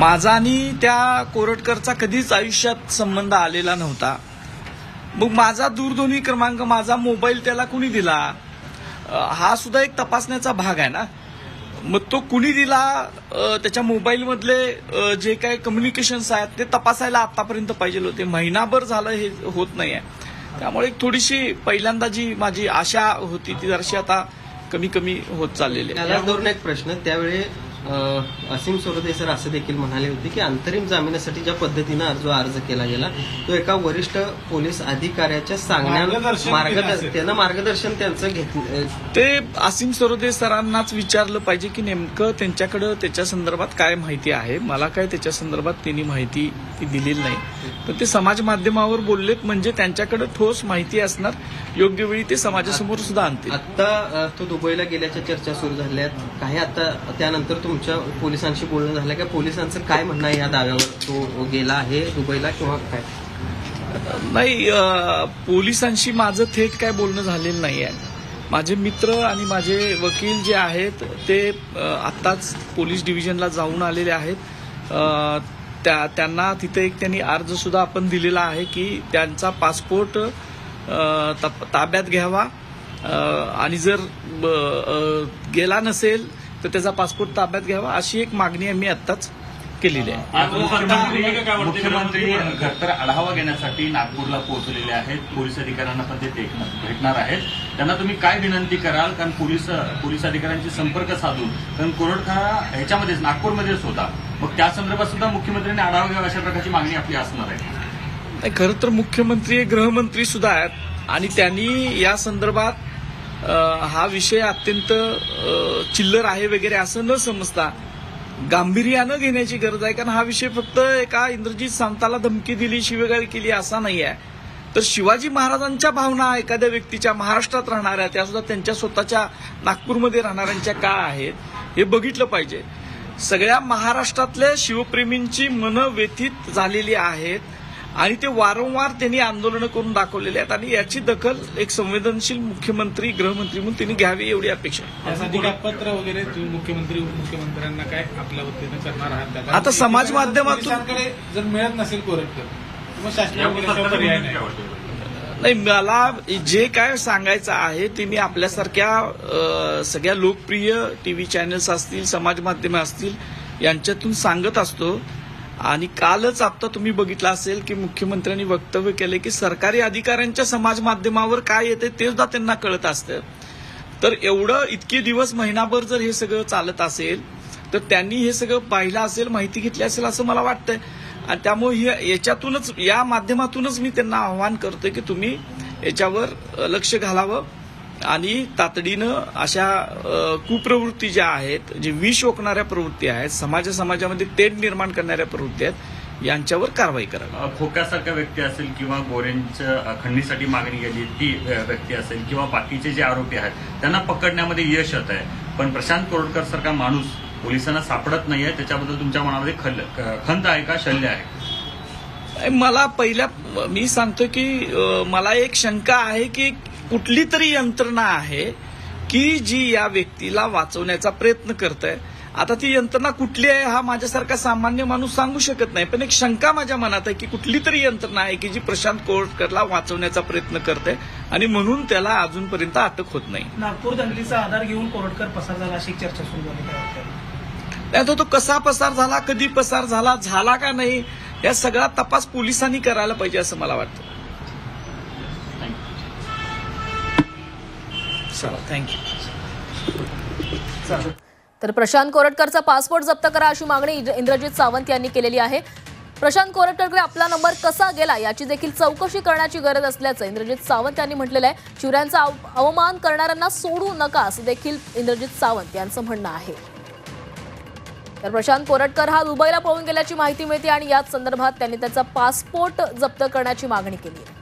माझा आणि त्या कोरटकरचा कधीच आयुष्यात संबंध आलेला नव्हता. मग माझा दूरध्वनी क्रमांक माझा मोबाईल त्याला कुणी दिला? हा सुद्धा एक तपासण्याचा भाग आहे ना? मग तो कुणी दिला? त्याच्या मोबाईलमधले जे काही कम्युनिकेशन्स आहेत ते तपासायला आतापर्यंत पाहिजे होते. महिनाभर झालं हे होत नाही आहे त्यामुळे एक थोडीशी पहिल्यांदा जी माझी आशा होती ती जराशी आता कमी कमी होत चाललेली आहे. त्याला धरून एक प्रश्न त्यावेळी असीम सोरदे सर असं देखील म्हणाले होते की अंतरिम जामिनासाठी ज्या पद्धतीनं जो अर्ज केला गेला तो एका वरिष्ठ पोलीस अधिकाऱ्याच्या सांगण्या मार्गदर्शन. त्यांना मार्गदर्शन त्यांचं घेतलं ते असीम सरोदे सरांनाच विचारलं पाहिजे की नेमकं त्यांच्याकडं त्याच्या संदर्भात काय माहिती आहे? मला काय त्याच्या संदर्भात त्यांनी माहिती ती दिलेली नाही. पण ते समाज माध्यमावर बोललेत म्हणजे त्यांच्याकडे ठोस माहिती असणार. योग्य वेळी ते समाजासमोर सुद्धा आणतील. आता तो दुबईला गेल्याच्या चर्चा सुरू झाल्या आहेत काही आता त्यानंतर तुमच्या पोलिसांशी बोलणं झालं का? पोलिसांचं काय म्हणणं आहे या दाव्यावर? तो गेला आहे दुबईला किंवा काय? नाही पोलिसांशी माझं थेट काय बोलणं झालेलं नाही आहे. माझे मित्र आणि माझे वकील जे आहेत ते आत्ताच पोलीस डिव्हिजनला जाऊन आलेले आहेत. त्या त्यांना तिथे एक त्यांनी अर्जसुद्धा आपण दिलेला आहे की त्यांचा पासपोर्ट ताब्यात घ्यावा. आणि जर ब- गेला नसेल तर त्याचा पासपोर्ट ताब्यात घ्यावा अशी एक मागणी आम्ही आत्ताच केलेली आहे. आज मुख्यमंत्री मुख्यमंत्री घरतर आढावा घेण्यासाठी नागपूरला पोहोचलेले आहेत. पोलीस अधिकाऱ्यांना पण ते भेटणार आहेत. त्यांना तुम्ही काय विनंती कराल? कारण पोलीस पोलीस अधिकाऱ्यांशी संपर्क साधून कारण कोरडखाना ह्याच्यामध्येच नागपूरमध्येच होता. मग त्या संदर्भात सुद्धा मुख्यमंत्र्यांनी आढावा घ्यावा अशा प्रकारची मागणी आपली असणार आहे. नाही खरं तर मुख्यमंत्री गृहमंत्री सुद्धा आहेत. आणि त्यांनी या संदर्भात हा विषय अत्यंत चिल्लर आहे वगैरे असं न समजता गांभीर्यानं घेण्याची गरज आहे. कारण हा विषय फक्त एका इंद्रजित सांताला धमकी दिली शिवेगाळी केली असा नाही आहे तर शिवाजी महाराजांच्या भावना एखाद्या व्यक्तीच्या महाराष्ट्रात राहणाऱ्या त्या सुद्धा त्यांच्या स्वतःच्या नागपूरमध्ये राहणाऱ्यांच्या का आहेत. हे बघितलं पाहिजे. सगळ्या महाराष्ट्रातल्या शिवप्रेमींची मनं व्यथित झालेली आहेत. आणि ते वारंवार त्यांनी आंदोलनं करून दाखवलेले आहेत. आणि याची दखल एक संवेदनशील मुख्यमंत्री गृहमंत्री म्हणून त्यांनी घ्यावी एवढी अपेक्षा आहे. पत्र वगैरे तुम्ही मुख्यमंत्री उपमुख्यमंत्र्यांना काय आपल्या वतीनं करणार आहात? आता समाज माध्यमातून- जर मिळत नसेल नाही. नाही मला जे काय सांगायचं आहे ते मी आपल्यासारख्या सगळ्या लोकप्रिय टीव्ही चॅनल्स असतील समाज माध्यमे असतील यांच्यातून सांगत असतो आणि कालच आता तुम्ही बघितलं असेल की मुख्यमंत्र्यांनी वक्तव्य केले की सरकारी अधिकाऱ्यांच्या समाज माध्यमावर काय येते ते सुद्धा त्यांना कळत असतं. तर एवढं इतके दिवस महिनाभर जर हे सगळं चालत असेल तर त्यांनी हे सगळं पाहिलं असेल माहिती घेतली असेल असं मला वाटतंय. आणि त्यामुळे याच्यातूनच या माध्यमातूनच मी त्यांना आव्हान करतोय की तुम्ही याच्यावर लक्ष घालावं. आणि तातडीनं अशा कुप्रवृत्ती ज्या आहेत जे विष ओकणाऱ्या प्रवृत्ती आहेत समाज समाजामध्ये तेढ निर्माण करणाऱ्या प्रवृत्ती आहेत यांच्यावर कारवाई करावी. खोक्यासारखा व्यक्ती असेल किंवा अ, खंडणीसाठी मागणी केली ती व्यक्ती असेल किंवा बाकीचे जे आरोपी आहेत त्यांना पकडण्यामध्ये यश येत आहे. पण प्रशांत कोरडकर सारखा माणूस पोलिसांना सापडत नाहीये त्याच्याबद्दल तुमच्या मनामध्ये खंत आहे का शल्य आहे? मला पहिल्या मी सांगतो की मला एक शंका आहे की कुठली तरी यंत्रणा आहे की जी या व्यक्तीला वाचवण्याचा प्रयत्न करत आहे आता ती यंत्रणा कुठली आहे हा माझ्यासारखा सामान्य माणूस सांगू शकत नाही. पण एक शंका माझ्या मनात आहे की कुठली तरी यंत्रणा आहे की जी प्रशांत कोरटकरला वाचवण्याचा प्रयत्न करते आणि म्हणून त्याला अजूनपर्यंत अटक होत नाही. नागपूर दंगलीचा आधार घेऊन कोरटकर पसार झाला अशी चर्चा सुरू झाली? नाही तो तो कसा पसार झाला कधी पसार झाला झाला का नाही या सगळा तपास पोलिसांनी करायला पाहिजे असं मला वाटतं. चला थँक्यू तर प्रशांत कोरटकरचा पासपोर्ट जप्त करा अशी मागणी इंद्रजित सावंत यांनी केलेली आहे. प्रशांत कोरटकरकडे आपला नंबर कसा गेला याची देखील चौकशी करण्याची गरज असल्याचं इंद्रजित सावंत यांनी म्हटलेलं आहे. शिवरायांचा अवमान करणाऱ्यांना सोडू नका असं देखील इंद्रजित सावंत यांचं म्हणणं आहे. तर प्रशांत कोरटकर हा दुबईला पळून गेल्याची माहिती मिळते आणि याच संदर्भात त्यांनी त्याचा पासपोर्ट जप्त करण्याची मागणी केली आहे.